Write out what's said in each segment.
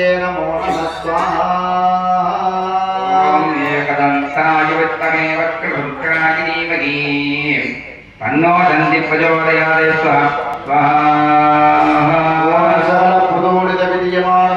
श्रीवरदमूर्तये नमो नमः स्वाहा ॐ एकदन्ताय विद्महे वक्रतुण्डाय धीमहि तन्नो दन्ति प्रचोदयात् स्वाहा सकलप्रदोडित विद्यमान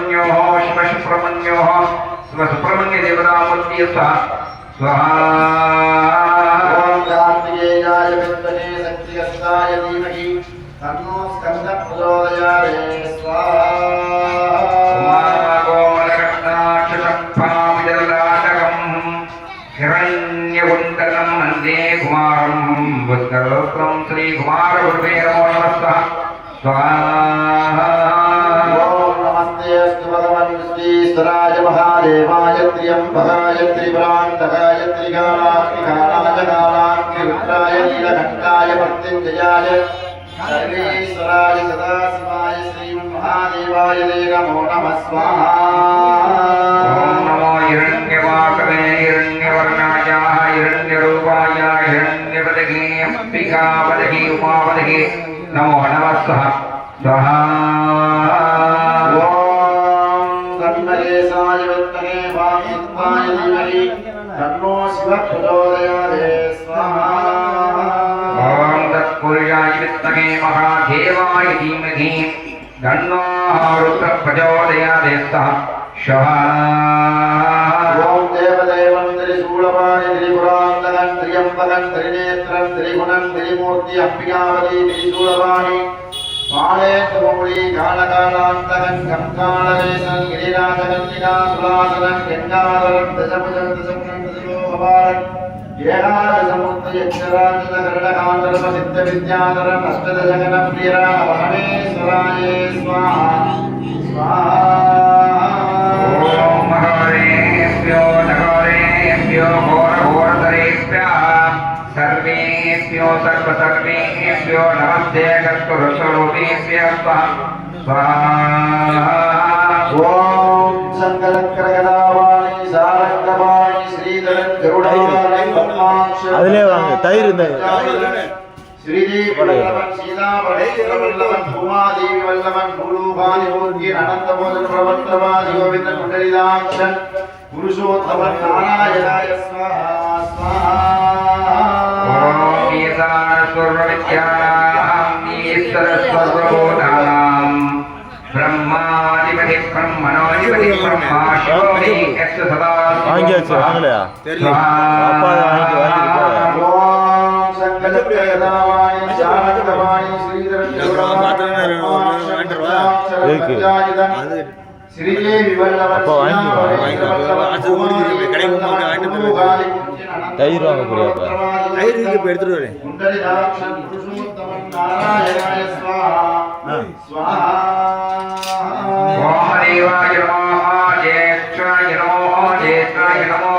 शिवसुब्रह्मण्यो शिवसुब्रह्मण्यो शिवसुब्रह्मण्यदेवतामूर्ति स्वाहाय विद्महे शक्तियस्ताय धीमहि तन्नो स्कन्दप्रचोदयाय त्रिकालाग्निकालाजकालाग्निरुद्राय नीलघण्टाय मृत्युञ्जयाय सर्वेश्वराय सदाशिवाय श्रीमहादेवाय देवमो नमः स्वाहा हिरण्यवाकवे हिरण्यवर्णायाः हिरण्यरूपाय हिरण्यपदगे अम्बिकापदगे उमापदगे नमो नमः स्वाहा स्वाहा विद्महे वायुत्वाय धीमहि तन्नो शिवः प्रचोदयात् स्वाहा ॐ तत्पुरुषाय विद्महे महादेवाय धीमहि तन्नो रुद्रः प्रचोदयात् स्वाहा ॐ देवदेवं त्रिशूलपाणि त्रिपुराङ्गनं त्र्यम्बकं त्रिनेत्रं त्रिगुणं त्रिमूर्ति अम्बिकावली त्रिशूलपाणि పాళేత్మౌళి కాళకాళాంతకం కంకాళవేశం గిరిరాజకన్నికా సులాసనం గంగాధరం దశభుజం దశముఖం దశలోభవారం ఏకాదశమూర్తయక్షరాజత కరడకాండరమ సిద్ధ విద్యాధరం అష్టదశగణ ेभ्यो सर्वसर्वेभ्यो नमस्ते कस्तुरस्वरूपेभ्य ॐ सङ्गलक्रगदावाणि सारङ्गवाणि श्रीधरन् गरुडावाणि ब्रह्मांश அதிலே வாங்க தயிர் இந்த ஸ்ரீதேவன் சீதாபடைவல்லவன் பூமாதேவி வல்லவன் பூலூபாதி ஓங்கி அனந்தமோதன் பிரவர்த்தவாதி கோவிந்த குண்டலிதாட்சன் புருஷோத்தமன் நாராயணாய ஸ்வாஹா ஸ்வாஹா सर्वभूतानां வாங்கலையா? தெரியல அப்பா வாங்கி வாங்கி ஓம் சங்கதேதாவாய சாந்தவாய கடைக்கு தயிர் வாங்க புரியாப்பா ఐదు పెడుతున్నారు జ్యేష్ఠాయ నమో జ్యేష్ఠాయ నమో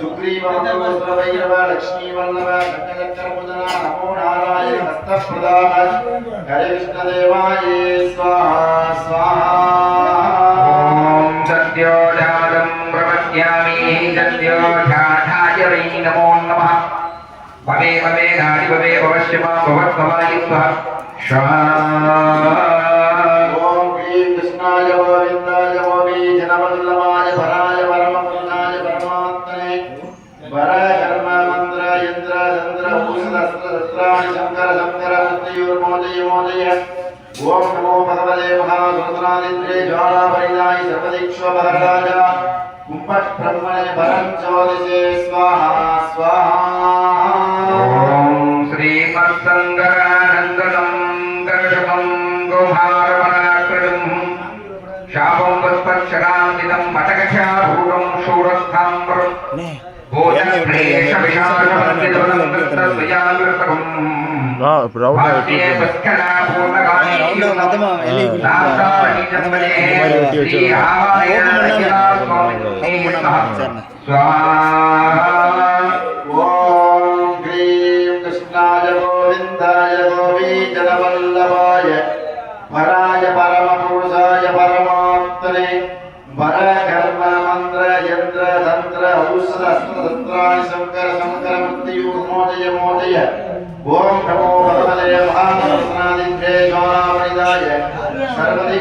సుగ్రీవ మంత్రవైరవ లక్ష్మీవల్లభ నమో నారాయణ హస్తప్రదాన హరే కృష్ణదేవాయ స్వాహ స్వాహ సత్యోజాతం ప్రపద్యామి సత్యోజాతాయ వై నమో నమః భవే భవే నాడి భవే భవశ్య మా స్వాహ మృత్యుర్మోదయ మోదయ ఓం నమో భగవతే మహాసురసనాదిత్రే జ్వాలాపరిదాయ సర్వదీక్షోపహరాయ కుంభట్ బ్రహ్మణే వరం జ్యోతిషే. స్వాహ స్వాహ. ఓం శ్రీమత్సంగరానందనం కర్షకం గోహారమనాకృతం శాపం వస్పక్షరాంతితం మటకశాభూతం షూరస్థాంబరం భూతక్లేశ విశాలమందితం రా, ఇప్పుడు ఔషధ అస్త్ర శస్త్రాణి శంకర శంకర మృత్యుర్మోదయ మోదయ ఓం నమో భగవతే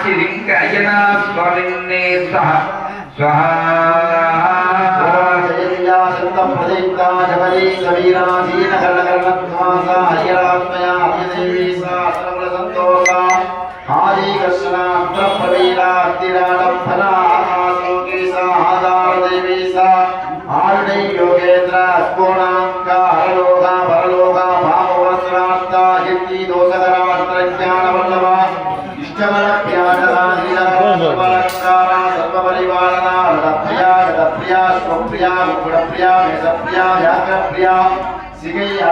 కాశీలింగ అయ్యనా స్వామిన్నే సహ. స్వాహా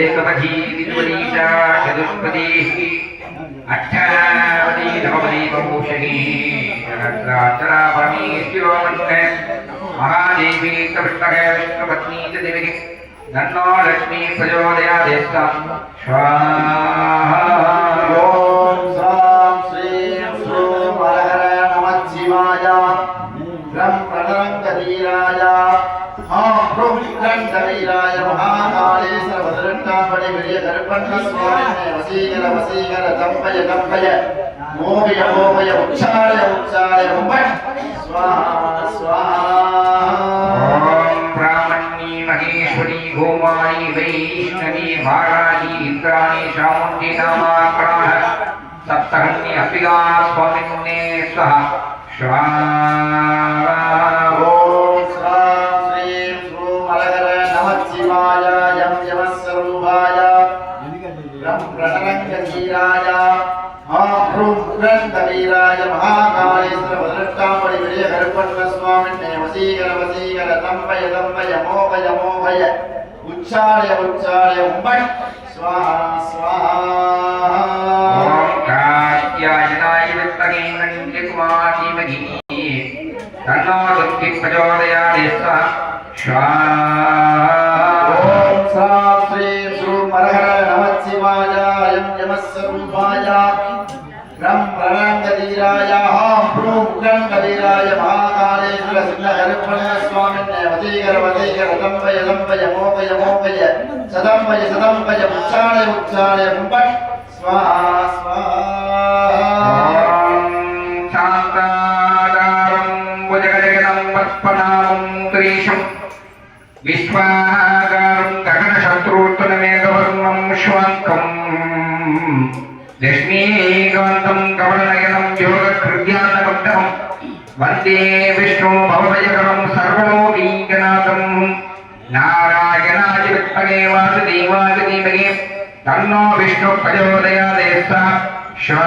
రక్షత్యేకమధీ విద్వరీషా చతుష్పదీ అష్టావతి నవమదీ బహూషణీ సహస్రాచరాభరణీ శిరోమన్నే మహాదేవీ కృష్ణగే విష్ణుపత్నీ చ దేవి నన్నో లక్ష్మీ ప్రచోదయాదేస్తాం స్వాహా مہیشری گوا شام سپتح கபீராய ஆப்ரும் புகழ் கபீராய மகாகாலேஸ்வர பதினெட்டாம்படி விஜய கருப்பண்ண சுவாமின்னே வசீகர வசீகர தம்பய தம்பய மோகய மோகய உச்சாலய உச்சாலய உம்பை சுவாஹா சுவாஹா தன்னோ சுத்தி பிரச்சோதயாதேஸ்வா వదీకర వదీకర దంపయ దంపయ మోపయ మోపయ సదంపయ సదంపయ ఉచ్చారయ ఉచ్చారయ ముంబట్ స్వాహా శాంతాకారం భుజగజగనం పద్మనామం త్రీశం విశ్వాకారం గగన శత్రుత్వనమేకవర్ణం లక్ష్మీకాంతం కమలనయనం యోగకృత్యాన్నగం వందే విష్ణు భవభయకరం సర్వలోకీకనాథం నారాయణాయ విద్మహే వాసుదేవాయ ధీమహి తన్నో విష్ణు ప్రచోదయాదేశ శ్వా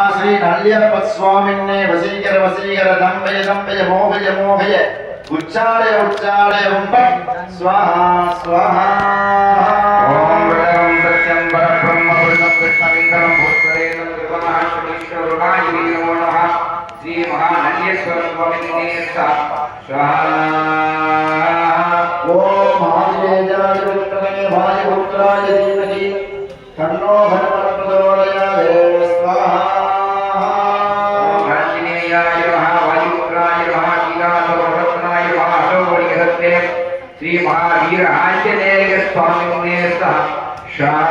కాళక భద్రష్టాంబలి గపరియర్పణ స్వామి సా ఓం నమో హిరణ్యవాదవే హిరణ్యవర్ణాయ హిరణ్యరూపాయ హిరణ్యపదయేంబికాపదయే ఉమాపదయే పశుపదయే నమో నమః శ్రీ నల్యప్ప స్వామిన్నే వసీకర వసీకర దంబయ దంబయ మోహయ మోహయ طريق يسعى شاعر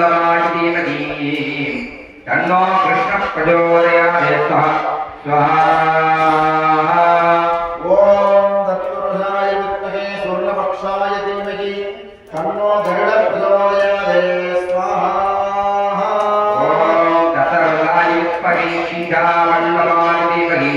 రుక్మణీ వల్లభాయ ధీమహి తన్నో కృష్ణ ప్రచోదయాదే స్వాహా ఓం తత్పురుషాయ విద్మహే స్వర్ణపక్షాయ ధీమహి తన్నో గరుడ ప్రచోదయాదే స్వాహా ఓం దశరథాయ విత్మహే సీతావల్లభాయ ధీమహి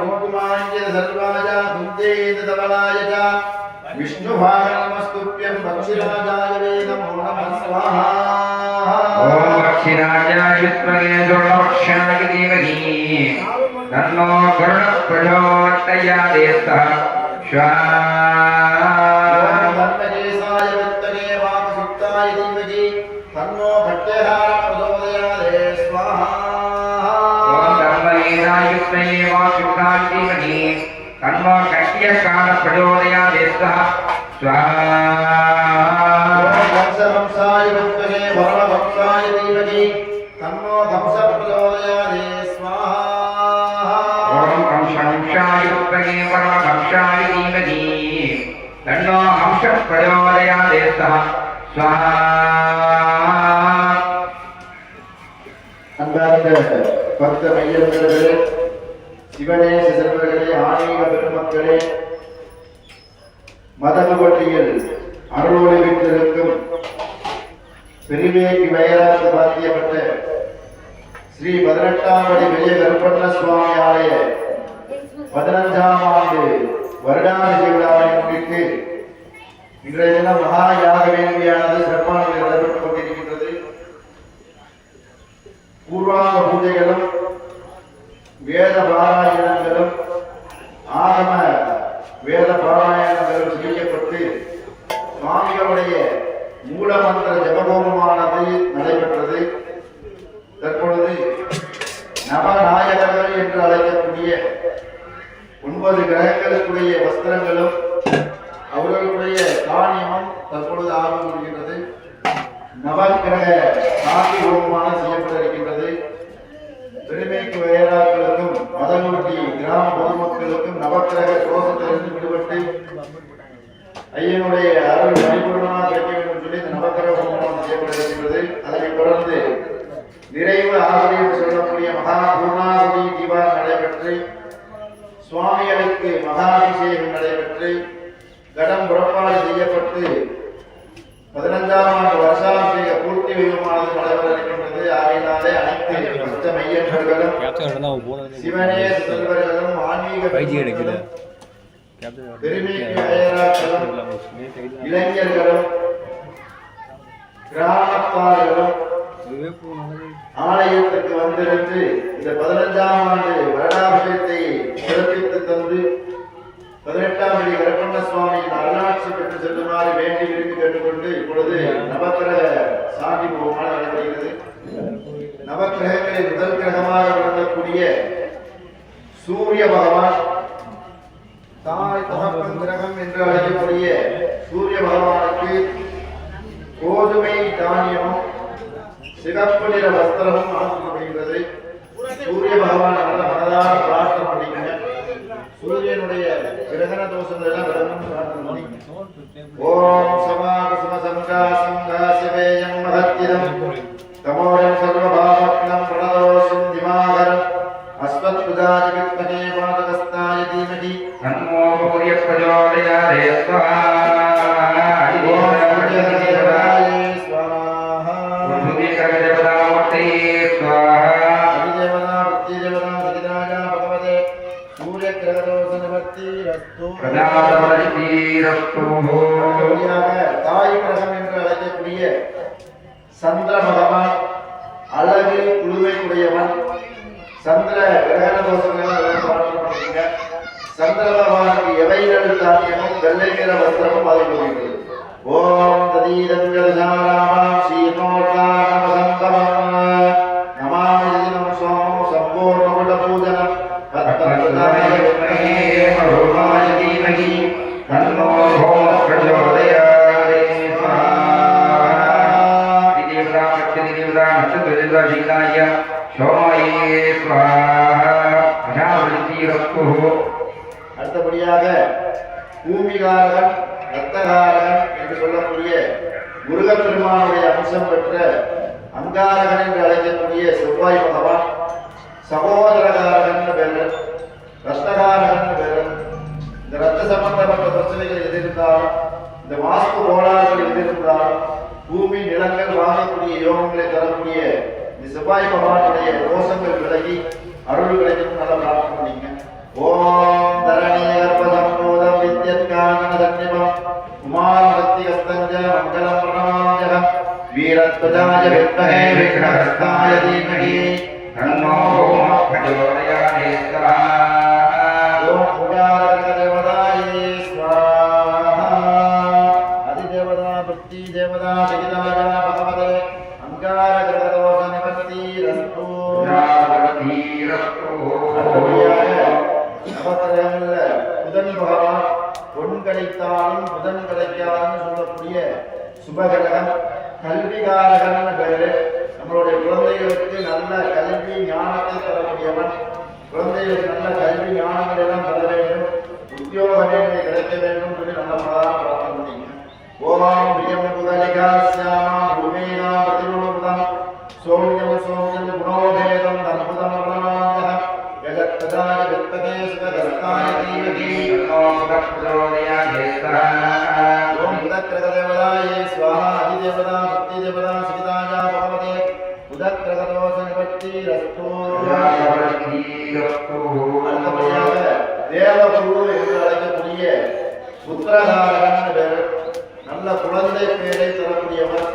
कुङ्कुमाञ्जन सर्वाय कुन्देन धवलाय च विष्णुभाग नमस्तुभ्यं पक्षिराजाय वे नमो नमः स्वाहा ॐ पक्षिराजाय विद्महे स्वर्णवक्षाय धीमहि तन्नो गरुडः प्रचोदयात् स्वः स्वाहा தன்மந்தயே வா சுகாதீமணி தன்மா கட்டிய கால பிரயோதயா தேசா வம்சவம்சாய வித்மகே வரவம்சாய தீமகி தன்னோ தம்ச பிரயோதயாதே ஸ்வாஹா பக்த மையவர்களே சிவநேச செல்வர்களே ஆன்மீக பெருமக்களே மதகுபட்டியில் அருளோடு வீட்டிருக்கும் பெருமேக்கு வயலாக பாத்தியப்பட்ட ஸ்ரீ பதினெட்டாம் படி பெரிய கருப்பண்ண சுவாமி ஆலய பதினஞ்சாம் ஆண்டு வருடாந்திரி விழாவை முன்னிட்டு இன்றைய தினம் மகா யாக வேண்டியானது சிறப்பான நடைபெற்றுக் கொண்டிருக்கின்றது. பூர்வாங்க பூஜைகளும் வேத பாராயணங்களும் ஆகம வேத பாராயணங்களும் செய்யப்பட்டு சுவாமிகளுடைய மூலமந்திர ஜபகோபமானது நடைபெற்றது. தற்பொழுது நவநாயகர்கள் என்று அழைக்கக்கூடிய ஒன்பது கிரகங்களுக்குரிய வஸ்திரங்களும் அவர்களுடைய தானியமும் தற்பொழுது ஆரம்பம் வருகின்றது நவக்கிரக சாந்தி ஹோமமானது செய்யப்பட இருக்கின்றது திருமேக்கு வயதாக்களுக்கும் மதநூட்டி கிராம பொதுமக்களுக்கும் நவக்கிரக தோஷத்திலிருந்து விடுபட்டு ஐயனுடைய அருள் மணிபூர்ணமாக கிடைக்க வேண்டும் சொல்லி இந்த நவக்கிரக ஹோமம் செய்யப்பட அதனைத் தொடர்ந்து நிறைவு ஆசிரியர் சொல்லக்கூடிய மகா பூர்ணாகுதி தீபாவளி நடைபெற்று சுவாமிகளுக்கு மகாபிஷேகம் நடைபெற்று கடம் புறப்பாடு செய்யப்பட்டு பதினஞ்சாம் ஆண்டு போனது ஃபைவ் ஜி கிராமத்தார்களும் ஆலயத்திற்கு வந்திருந்து இந்த பதினஞ்சாம் ஆண்டு வருடாபிஷேகத்தை சிறப்பித்து தந்து பதினெட்டாம் படி கருப்பண்ண சுவாமியின் அருளாட்சி பெற்று செல்லுமாறு வேண்டி விரும்பி கேட்டுக்கொண்டு இப்பொழுது நவக்கிரக சாந்தி விளங்கக்கூடிய சூரிய பகவான் தாய் தகப்பன் கிரகம் என்று அழைக்கக்கூடிய சூரிய பகவானுக்கு கோதுமை தானியமும் சிகப்பு நிற வஸ்திரமும் அனுப்பப்படுகிறது சூரிய பகவான் நல்ல மனதார பிரார்த்தனை பண்ணிக்கங்க. சூரியனுடைய கிரகண தோஷங்கள் எல்லாம் விலகணும் பிரார்த்தனை பண்ணி. அழகு குழுமை உடையவன் சந்திர கிரகண தோஷங்கள் சந்திர பகவானுக்கு எவைகள் தானியமும் வெள்ளை நிற வஸ்திரமும் அது ஓம் ததீதங்கள் சாராமாம் ஸ்ரீநோட்டாமசம்பவம் நமாமி குஹோ அடுத்தபடியாக பூமிகாரகன் ரத்தகாரகன் என்று சொல்லக்கூடிய முருகப்பெருமானுடைய அம்சம் பெற்ற அங்காரகன் என்று அழைக்கக்கூடிய செவ்வாய் பகவான் சகோதரகாரகன் பேரன் ரத்தகாரகன் பேரன் இந்த ரத்த சம்பந்தப்பட்ட பிரச்சனைகள் எது இந்த வாஸ்து கோளாறுகள் எது பூமி நிலங்கள் வாங்கக்கூடிய யோகங்களை தரக்கூடிய இந்த செவ்வாய் பகவானுடைய தோஷங்கள் விலகி அருள் கிடைக்கும் நல்லா பிரார்த்தனை பண்ணிங்க ఓం ధరణీయగర్భసంయోగం విద్యత్కాననదన్యమం కుమారవత్తిగస్తంజ మంగళం ప్రణమామ్యః వీరత్వజాయ విద్మహే విఘ్నహస్తాయ ధీమహి తన్నో ప్రచోదయామి ఓం పురారకదేవతాయ స్వాహ అధిదేవతా వృత్తి దేవతా జగితాయ భగవతే అంగారకృతదోష ஜெகதாய புதன் பகவான் பொன் கிடைத்தாலும் புதன் கிடைக்காதுன்னு சொல்லக்கூடிய சுபகிரகம் கல்விகாரகன் பேரு. நம்மளுடைய குழந்தைகளுக்கு நல்ல கல்வி ஞானத்தை தரக்கூடியவன். குழந்தைகளுக்கு நல்ல கல்வி ஞானங்கள் எல்லாம் தர வேண்டும். உத்தியோக வேலை கிடைக்க வேண்டும் சொல்லி நல்ல பிரதான பிரார்த்தனை பண்ணீங்க ஓமாம் பிரியம் புதலிகா சியாமா பூமீனா பிரதிபுதம் சோமியம் சோமியம் குணோபேதம் தர தேவகுரு என்று அழைக்கக்கூடிய புத்திரகாரகன் நல்ல குழந்தை பேரை தரக்கூடியவர்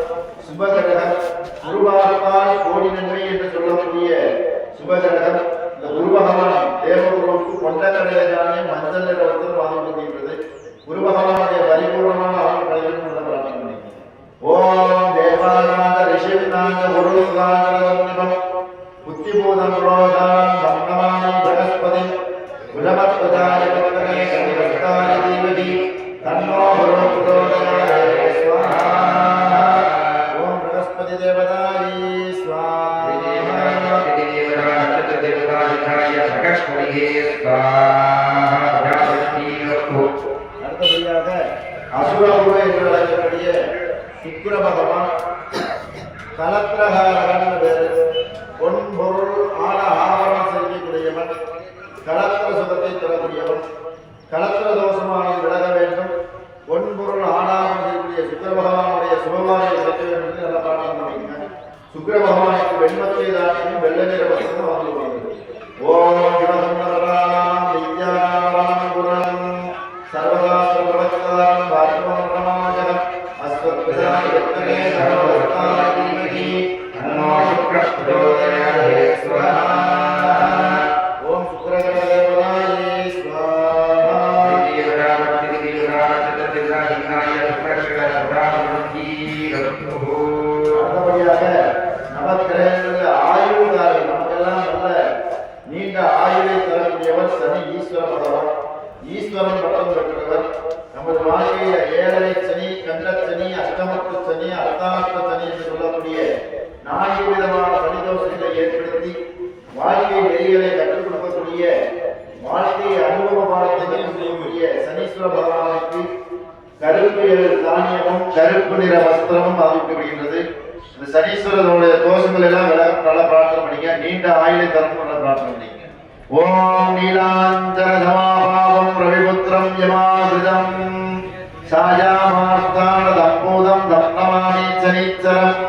சுபகிரகம் குருவாழ்வால் கோடி நன்மை என்று சொல்லக்கூடிய சுபகிரகம் இந்த குரு தேவகுலத்து கொண்டக்கடையதானே மஞ்சள் நிறத்தில் வாதிப்படுகின்றது குருபகவானுடைய பரிபூர்ணமான அவன் பிரயோஜனம் என்ற பிரார்த்தனை ஓம் தேவானாக ரிஷிவினாக குருநாகம் புத்திபூதம் ரோதாம் பக்தமானம் பிரகஸ்பதி. குலமத்பதாரி பக்தனே கவிவஸ்தாரி தீவதி தன்னோ குரு அசுரகுரு என்று அழைக்கக்கூடிய சுக்கிர பகவான் கலத்திரகாரகன் பேரு. பொன் ஆன ஆவரணம் செய்யக்கூடியவன். கலத்திர சுகத்தை தரக்கூடியவன். கலத்திர தோஷமானது விலக வேண்டும். பொன்பொருள் ஆடாமல் செய்யக்கூடிய சுக்கர பகவானுடைய சுபமான கிடைக்க வேண்டும் என்று நல்ல பாடம் பண்ணிக்கங்க சுக்கிர பகவானுக்கு வெண்மத்தை தானியும் வெள்ள நிற வஸ்திரம் வாங்கி வருகிறது ஓம் சிவசுந்தராம் வித்யாராம் குரம் சர்வதாஸ்திர பிரவக்தாரம் கருப்பு நிற வஸ்திரமும் பாதிக்கப்படுகின்றது இந்த சனீஸ்வரனுடைய தோஷங்கள் எல்லாம் விலக நல்ல பிரார்த்தனை பண்ணிக்க நீண்ட ஆயுளை தரணும் நல்ல பிரார்த்தனை பண்ணிக்க ஓம் நீலாஞ்சன சமாபாவம் ரவிபுத்திரம் யமாகிருதம் சாயாமார்த்தான தம்பூதம் தப்னமாமி சனீச்சரம்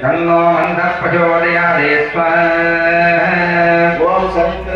தன்னோ மந்த பிரச்சோதயாதே ஓம் சனிக்கிரக